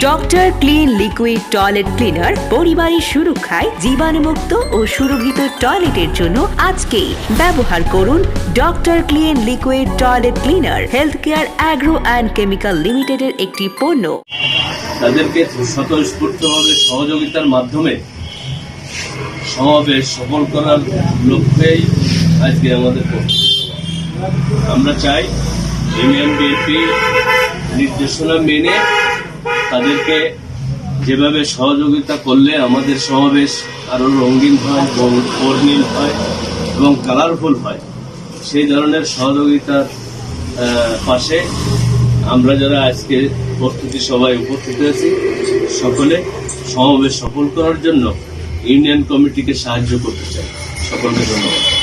Doctor clean liquid toilet cleaner পরিবারের সুরক্ষায় জীবাণুমুক্ত ও সুরক্ষিত টয়লেটের জন্য আজকেই ব্যবহার করুন doctor clean liquid toilet cleaner health care agro and chemical লিমিটেডের একটি পণ্য। তাদেরকে স্বতঃস্ফূর্তভাবে সহযোগিতার মাধ্যমে। সমাবেশ সফল করার লক্ষ্যেই আজকে আমাদের। আমরা চাই ইউনিয়ন বিএনপি নির্দেশনা মেনে তাদেরকে যেভাবে সহযোগিতা করলে আমাদের সমাবেশ আরও রঙিন হয় বর্ণিল হয় এবং কালারফুল হয়, সেই ধরনের সহযোগিতার পাশে আমরা যারা আজকে প্রস্তুতি সবাই উপস্থিত হয়েছি, সকলে সমাবেশ সফল করার জন্য ইউনিয়ন কমিটিকে সাহায্য করতে চাই। সকলকে ধন্যবাদ।